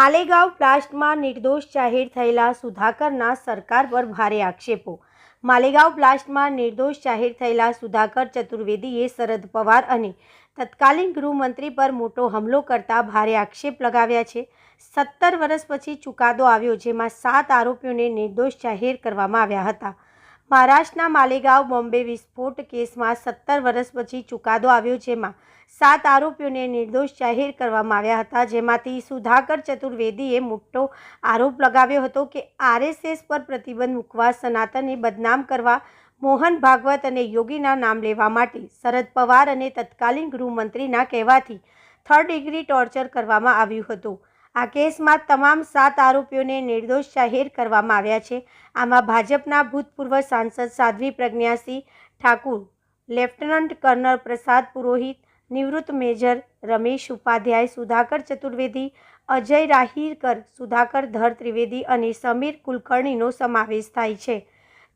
માલેગાંવ બ્લાસ્ટમાં નિર્દોષ જાહેર થયેલા સુધાકરના સરકાર પર ભારે આક્ષેપો. માલેગાંવ બ્લાસ્ટમાં નિર્દોષ જાહેર થયેલા સુધાકર ચતુર્વેદીએ શરદ પવાર અને તત્કાલીન ગૃહમંત્રી પર મોટો હુમલો કરતા ભારે આક્ષેપ લગાવ્યા છે. સત્તર વર્ષ પછી ચુકાદો આવ્યો જેમાં સાત આરોપીઓને નિર્દોષ જાહેર કરવામાં આવ્યા હતા. મહારાષ્ટ્રના માલેગાંવ બોમ્બે વિસ્ફોટ કેસમાં સત્તર વર્ષ પછી ચુકાદો આવ્યો જેમાં સાત આરોપીઓને નિર્દોષ જાહેર કરવામાં આવ્યા હતા. જેમાંથી સુધાકર ચતુર્વેદીએ મોટો આરોપ લગાવ્યો હતો કે આરએસએસ પર પ્રતિબંધ મૂકવા, સનાતનને બદનામ કરવા, મોહન ભાગવત અને યોગીના નામ લેવા માટે શરદ પવાર અને તત્કાલીન ગૃહમંત્રીના કહેવાથી થર્ડ ડિગ્રી ટોર્ચર કરવામાં આવ્યું હતું. આ કેસમાં તમામ સાત આરોપીઓને નિર્દોષ જાહેર કરવામાં આવ્યા છે. આમાં ભાજપના ભૂતપૂર્વ સાંસદ સાધ્વી પ્રજ્ઞાસિંહ ઠાકુર, લેફ્ટનન્ટ કર્નલ પ્રસાદ પુરોહિત, નિવૃત્ત મેજર રમેશ ઉપાધ્યાય, સુધાકર ચતુર્વેદી, અજય રાહીરકર સુધાકર ધર ત્રિવેદી અને સમીર કુલકર્ણીનો સમાવેશ થાય છે.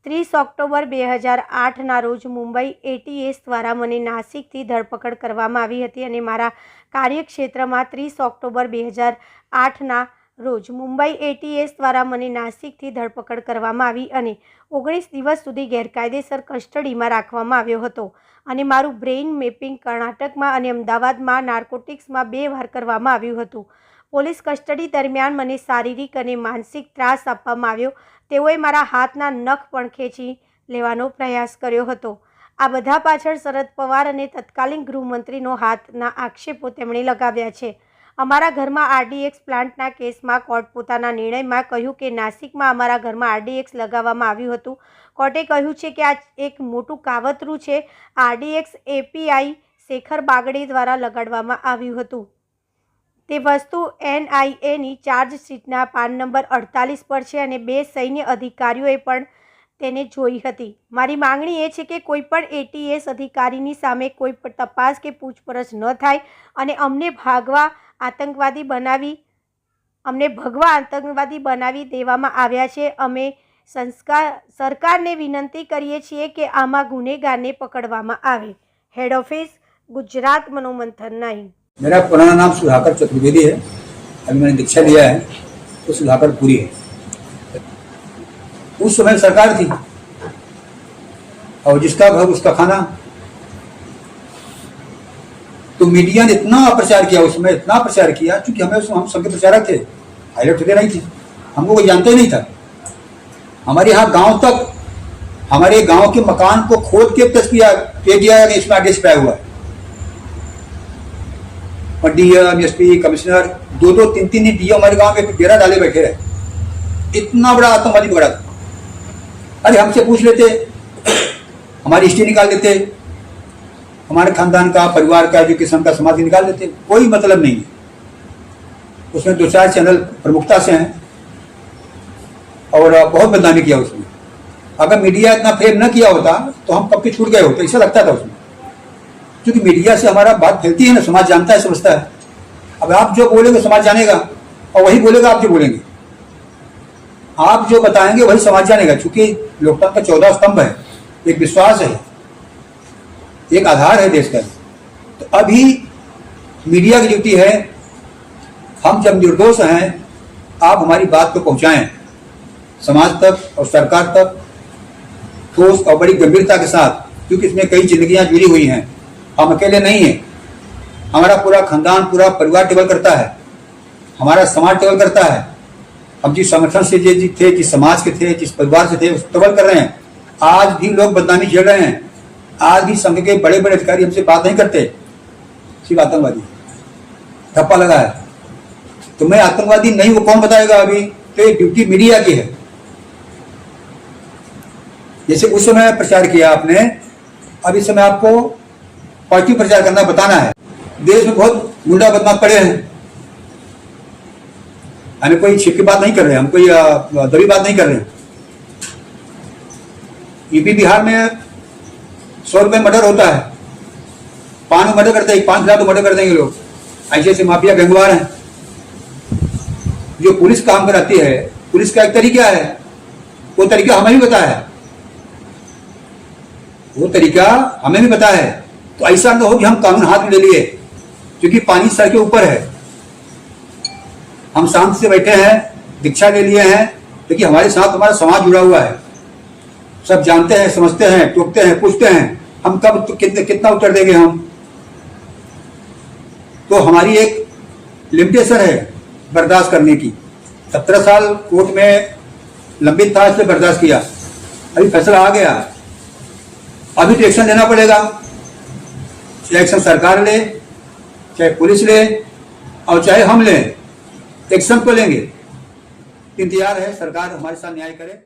ત્રીસ ઓક્ટોબર બે હજાર આઠના રોજ મુંબઈ એટીએસ દ્વારા મને નાસિકથી ધરપકડ કરવામાં આવી હતી અને મારા કાર્યક્ષેત્રમાં ત્રીસ ઓક્ટોબર બે હજાર આઠના રોજ મુંબઈ એટીએસ દ્વારા મને નાસિકથી ધરપકડ કરવામાં આવી અને ઓગણીસ દિવસ સુધી ગેરકાયદેસર કસ્ટડીમાં રાખવામાં આવ્યો હતો અને મારું બ્રેઇન મેપિંગ કર્ણાટકમાં અને અમદાવાદમાં નાર્કોટિક્સમાં બે વાર કરવામાં આવ્યું હતું. પોલીસ કસ્ટડી દરમિયાન મને શારીરિક અને માનસિક ત્રાસ આપવામાં આવ્યો. તેઓએ મારા હાથના નખ પણ ખેંચી લેવાનો પ્રયાસ કર્યો હતો. આ બધા પાછળ શરદ પવાર અને તત્કાલીન ગૃહમંત્રીનો હાથના આક્ષેપો તેમણે લગાવ્યા છે. અમારા ઘરમાં આરડીએક્સ પ્લાન્ટના કેસમાં કોર્ટ પોતાના નિર્ણયમાં કહ્યું કે નાસિકમાં અમારા ઘરમાં આરડીએક્સ લગાવવામાં આવ્યું હતું. કોર્ટે કહ્યું છે કે આ એક મોટું કાવતરું છે. આરડીએક્સ એપીઆઈ શેખર બાગડે દ્વારા લગાડવામાં આવ્યું હતું. તે વસ્તુ એનઆઈએની ચાર્જશીટના પાન નંબર અડતાલીસ પર છે અને બે સૈન્ય અધિકારીઓએ પણ તેને જોઈ હતી. મારી માંગણી એ છે કે કોઈપણ એટીએસ અધિકારીની સામે કોઈ પણ તપાસ કે પૂછપરછ ન થાય અને અમને ભાગવા આતંકવાદી બનાવી, અમને ભગવા આતંકવાદી બનાવી દેવામાં આવ્યા છે. અમે સંસ્કાર, સરકારને વિનંતી કરીએ છીએ કે આમાં ગુનેગારને પકડવામાં આવે. Head office Gujarat, Manomanthan nine. मेरा पुराना नाम सुधाकर चतुर्वेदी है। अभी मैंने दीक्षा लिया है तो सुधाकर पुरी है। उस समय सरकार थी। और जिसका घर, उसका खाना। तो मीडिया ने इतना प्रचार किया उसमें इतना प्रचार किया क्योंकि हमें उसमें हम सबके प्रचारक थे। हाईलाइट होते नहीं थे। हमको कोई जानते ही नहीं था। हमारे यहाँ गाँव तक, हमारे गाँव के मकान को खोद के तस्वीर पे दिया इसमें एड्रेस पाया हुआ है। और डीएम एसपी कमिश्नर दो दो तीन तीन ही डीएम हमारे गाँव में डेरा डाले बैठे रहे। इतना बड़ा आतंकवादी पकड़ा था। अरे हमसे पूछ लेते, हमारी हिस्ट्री निकाल देते, हमारे खानदान का, परिवार का एजुकेशन का समाधि निकाल देते, कोई मतलब नहीं है। उसमें दो चार चैनल प्रमुखता से हैं और बहुत बदनामी किया उसमें अगर मीडिया इतना फेम न किया होता तो हम कब के छूट गए होते, ऐसा लगता था उसमें। क्योंकि मीडिया से हमारा बात फैलती है ना, समाज जानता है, समझता है। अब आप जो बोलेंगे, समाज जानेगा, और वही बोलेगा, आप जो बोलेंगे। आप जो बताएँगे, वही समाज जानेगा, क्योंकि लोकतंत्र का चौदह स्तंभ है। एक विश्वास है, एक आधार है देश का। तो अभी मीडिया की ड्यूटी है, हम जब निर्दोष हैं, आप हमारी बात को पहुंचाएँ, समाज तक और सरकार तक ठोस और बड़ी गंभीरता के साथ, क्योंकि इसमें कई जिंदगियाँ जुड़ी हुई हैं। हम अकेले नहीं हैं। हमारा पूरा खानदान, पूरा परिवार टेबल करता है। हमारा समाज टेबल करता है। हम जिस संगठन से जे- थे, जिस समाज के थे, जिस परिवार से थे, उस टेबल कर रहे हैं। आज भी लोग बदनामी झेल रहे हैं। आज भी संघ के बड़े बड़े अधिकारी हमसे बात नहीं करते। सिर्फ़ आतंकवादी। ठप्पा लगा है। तो मैं आतंकवादी नहीं, वो कौन बताएगा अभी? तो ये ड्यूटी मीडिया की है। जैसे उस समय प्रचार किया आपने इस समय आपको पॉजिटिव प्रचार करना बताना है? देश में बहुत गुंडा बदमाश पड़े हैं। हमें कोई छिप की बात नहीं कर रहे, हम कोई दबी बात नहीं कर रहे। यूपी बिहार में सौ रुपये मर्डर होता है। पान मर्डर करते हैं पाँच हज़ार तो मर्डर कर देंगे लोग। ऐसे ऐसे माफिया गंगवार हैं। जो पुलिस काम कराती है, पुलिस का एक तरीका है। वो तरीका हमें भी पता है। वो तरीका हमें भी पता है। तो ऐसा न हो कि हम कानून हाथ में ले लिए, क्योंकि पानी सर के ऊपर है। हम शांति से बैठे हैं, दीक्षा ले लिए हैं लेकिन हमारे साथ हमारा समाज जुड़ा हुआ है। सब जानते हैं, समझते हैं, टोकते हैं, पूछते हैं, हम कब तो कितने, कितना उत्तर देंगे हम? तो हमारी एक लिमिटेशन है बर्दाश्त करने की। सत्रह साल कोर्ट में लंबित था, इसलिए बर्दाश्त किया। अभी फैसला आ गया। अभी तो लेना पड़ेगा। चाहे एक्शन सरकार ले चाहे पुलिस ले और चाहे हम लें एक्शन को लेंगे। इंतज़ार है सरकार हमारे साथ न्याय करे।